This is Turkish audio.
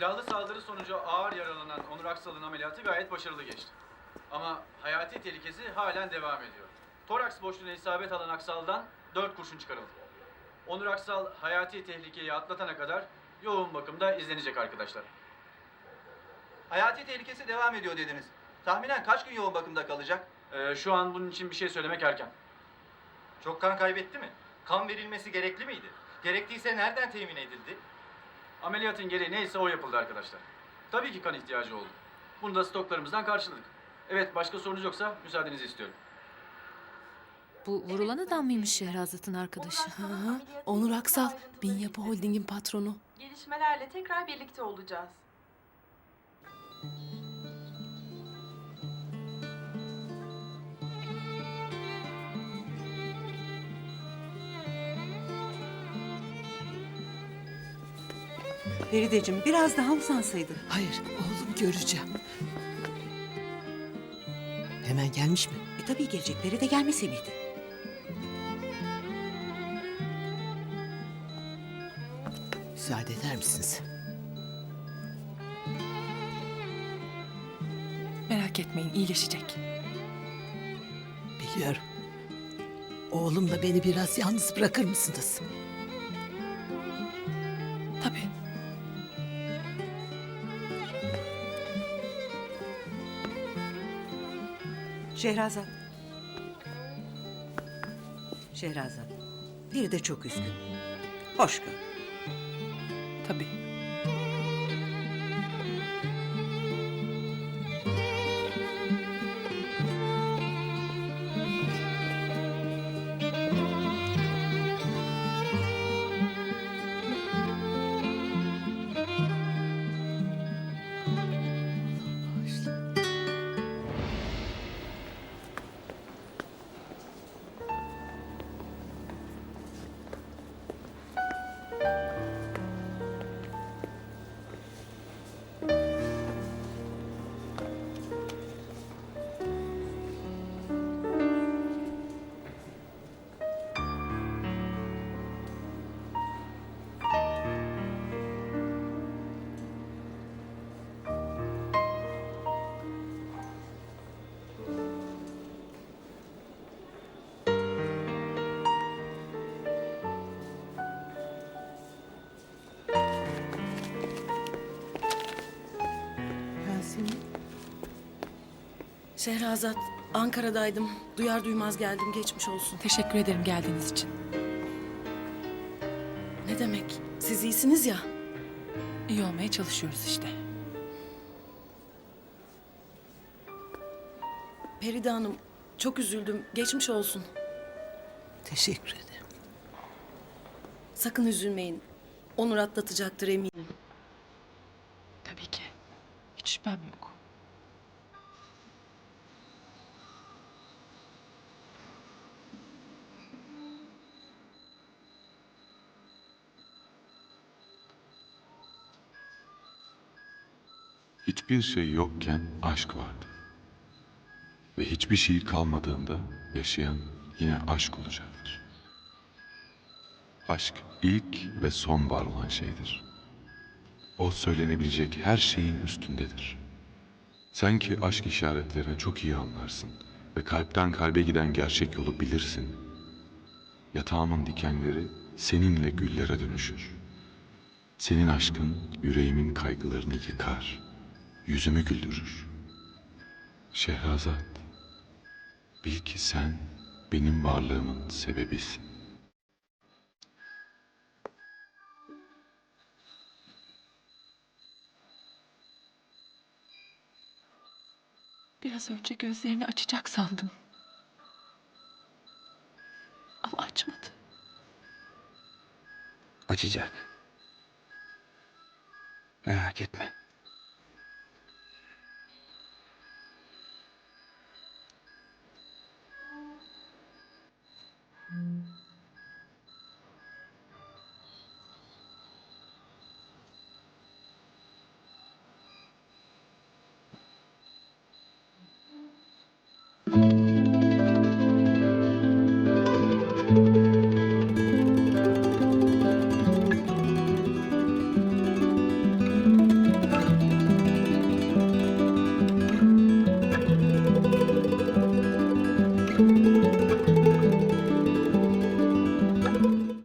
Silahlı saldırı sonucu ağır yaralanan Onur Aksal'ın ameliyatı gayet başarılı geçti. Ama hayati tehlikesi halen devam ediyor. Toraks boşluğuna isabet alan Aksal'dan 4 kurşun çıkarıldı. Onur Aksal hayati tehlikeyi atlatana kadar yoğun bakımda izlenecek arkadaşlar. Hayati tehlikesi devam ediyor dediniz. Tahminen kaç gün yoğun bakımda kalacak? Ee, şu an bunun için bir şey söylemek erken. Çok kan kaybetti mi? Kan verilmesi gerekli miydi? Gerektiyse nereden temin edildi? Ameliyatın gereği neyse o yapıldı arkadaşlar. Tabii ki kan ihtiyacı oldu. Bunu da stoklarımızdan karşıladık. Evet başka sorunuz yoksa müsaadenizi istiyorum. Bu vurulan adam mıymış Şehrazat'ın arkadaşı? Onur Aksal'ın ameliyatı Onur Aksal, ayrıntıları Bin Yapı Holding'in patronu. Gelişmelerle tekrar birlikte olacağız. Ferideciğim biraz daha uzansaydın. Hayır, oğlum göreceğim. Hemen gelmiş mi? E tabii gelecekleri de gelmese miydi? Müsaade eder misiniz? Merak etmeyin iyileşecek. Biliyorum. Oğlumla beni biraz yalnız bırakır mısınız? Şehrazat. Şehrazat. Biri de çok üzgün. Hoş gör. Tabii. Şehrazat, Ankara'daydım. Duyar duymaz geldim, geçmiş olsun. Teşekkür ederim geldiğiniz için. Ne demek? Siz iyisiniz ya. İyi olmaya çalışıyoruz işte. Peride Hanım, çok üzüldüm. Geçmiş olsun. Teşekkür ederim. Sakın üzülmeyin. Onur atlatacaktır eminim. Tabii ki. Hiç şüphem yok. Hiçbir şey yokken aşk vardı. Ve hiçbir şey kalmadığında yaşayan yine aşk olacaktır. Aşk ilk ve son var olan şeydir. O söylenebilecek her şeyin üstündedir. Sen ki aşk işaretlerini çok iyi anlarsın ve kalpten kalbe giden gerçek yolu bilirsin. Yatağımın dikenleri seninle güllere dönüşür. Senin aşkın yüreğimin kaygılarını yıkar, yüzümü güldürür. Şehrazat, bil ki sen benim varlığımın sebebisin. Biraz önce gözlerini açacak sandım. Ama açmadı. Açacak. Merak etme.